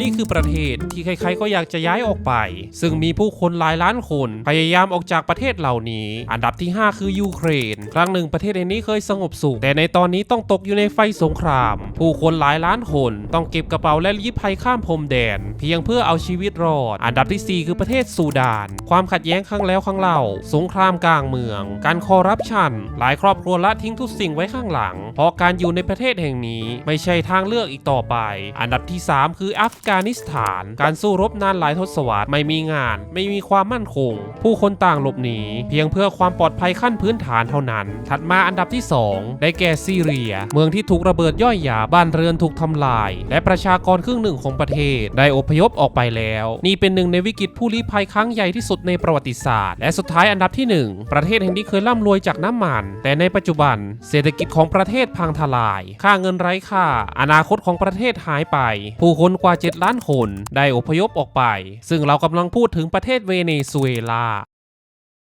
นี่คือประเทศที่ใครๆก็อยากจะย้ายออกไป ซึ่งมีผู้คนหลายล้านคน พยายามออกจากประเทศเหล่านี้ อันดับที่ 5 คือยูเครน ครั้งหนึ่งประเทศแห่งนี้เคยสงบสุข แต่ในตอนนี้ต้องตกอยู่ในไฟสงคราม ผู้คนหลายล้านคน ต้องเก็บกระเป๋าและลี้ภัยข้ามพรมแดน เพียงเพื่อเอาชีวิตรอด อันดับทีสี่ 4 คือประเทศซูดาน ความขัดแย้งครั้งแล้วครั้งเล่า สงครามกลางเมือง การคอร์รัปชัน หลายครอบครัวละทิ้งทุกสิ่งไว้ข้างหลัง เพราะการอยู่ในประเทศแห่งนี้ ไม่ใช่ทางเลือกอีกต่อไป อันดับที่ 3 คืออัฟานิสถาน การสู้รบนานหลายทศวรรษไม่มีงาน ไม่มีความมั่นคง ผู้คนต่างหลบหนี เพียงเพื่อความปลอดภัยขั้นพื้นฐานเท่านั้น ถัดมาอันดับที่ 2 ได้แก่ซีเรีย เมืองที่ถูกระเบิดย่อยหยาบ้านเรือนถูกทำลาย และประชากรครึ่งหนึ่งของประเทศ ได้อพยพออกไปแล้ว นี่เป็นหนึ่งในวิกฤตผู้ลี้ภัยครั้งใหญ่ที่สุดในประวัติศาสตร์ และสุดท้ายอันดับที่ 1 ประเทศแห่งนี้เคยร่ำรวยจากน้ำมัน แต่ในปัจจุบัน เศรษฐกิจของประเทศพังทลาย ค่าเงินไร้ค่า อนาคตของประเทศหายไป ผู้คนกว่า7 ล้านคน ได้อพยพออกไป ซึ่งเรากำลังพูดถึงประเทศเวเนซุเอลา